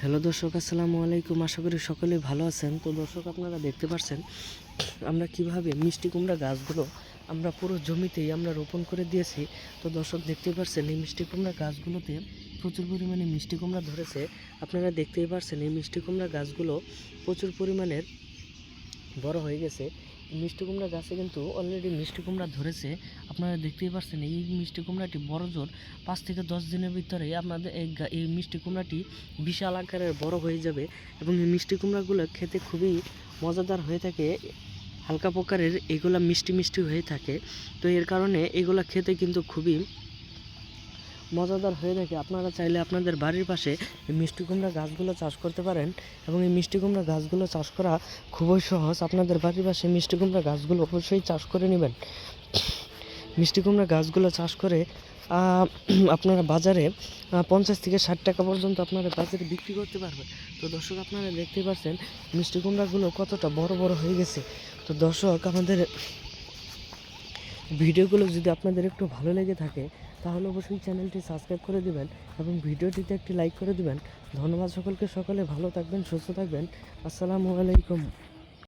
Hello দর্শক, আসসালামু আলাইকুম। আশা করি সকলে ভালো আছেন। তো দর্শক, আপনারা দেখতে পাচ্ছেন আমরা কীভাবে মিষ্টি কুমড়া গাছগুলো আমরা পুরো জমিতেই আমরা রোপণ করে দিয়েছি। তো দর্শক, দেখতেই পাচ্ছেন এই মিষ্টি কুমড়া গাছগুলোতে প্রচুর পরিমাণে মিষ্টি কুমড়া ধরেছে। আপনারা দেখতেই পাচ্ছেন এই মিষ্টি কুমড়া গাছগুলো প্রচুর পরিমাণের বড় হয়ে গেছে। মিষ্টি কুমড়া গাছে কিন্তু অলরেডি মিষ্টি কুমড়া ধরেছে। আপনারা দেখতেই পাচ্ছেন এই মিষ্টি কুমড়াটি বড় জোর। পাঁচ থেকে দশ দিনের ভিতরে আপনাদের এই এই মিষ্টি কুমড়াটি বিশাল আকারের বড় হয়ে যাবে এবং এই মিষ্টি কুমড়াগুলো খেতে খুবই মজাদার হয়ে থাকে। হালকা প্রকারের এগুলা মিষ্টি মিষ্টি হয়ে থাকে। তো এর কারণে এগুলো খেতে কিন্তু খুবই মজাদার হয়ে থাকে। আপনারা চাইলে আপনাদের বাড়ির পাশে এই মিষ্টি কুমড়া গাছগুলো চাষ করতে পারেন এবং এই মিষ্টি কুমড়া গাছগুলো চাষ করা খুবই সহজ। আপনাদের বাড়ির পাশে মিষ্টি কুমড়া গাছগুলো অবশ্যই চাষ করে নেবেন। মিষ্টি কুমড়া গাছগুলো চাষ করে আপনারা বাজারে পঞ্চাশ থেকে ষাট টাকা পর্যন্ত আপনারা বাজারে বিক্রি করতে পারবেন। তো দর্শক, আপনারা দেখতে পাচ্ছেন মিষ্টি কুমড়াগুলো কতটা বড় বড় হয়ে গেছে। তো দর্শক, আমাদের ভিডিওগুলো যদি আপনাদের একটু ভালো লেগে থাকে তাহলে অবশ্যই চ্যানেলটি সাবস্ক্রাইব করে দেবেন এবং ভিডিওটিতে একটি লাইক করে দেবেন। ধন্যবাদ সকলকে, সকলে ভালো থাকবেন, সুস্থ থাকবেন। আসসালামু আলাইকুম।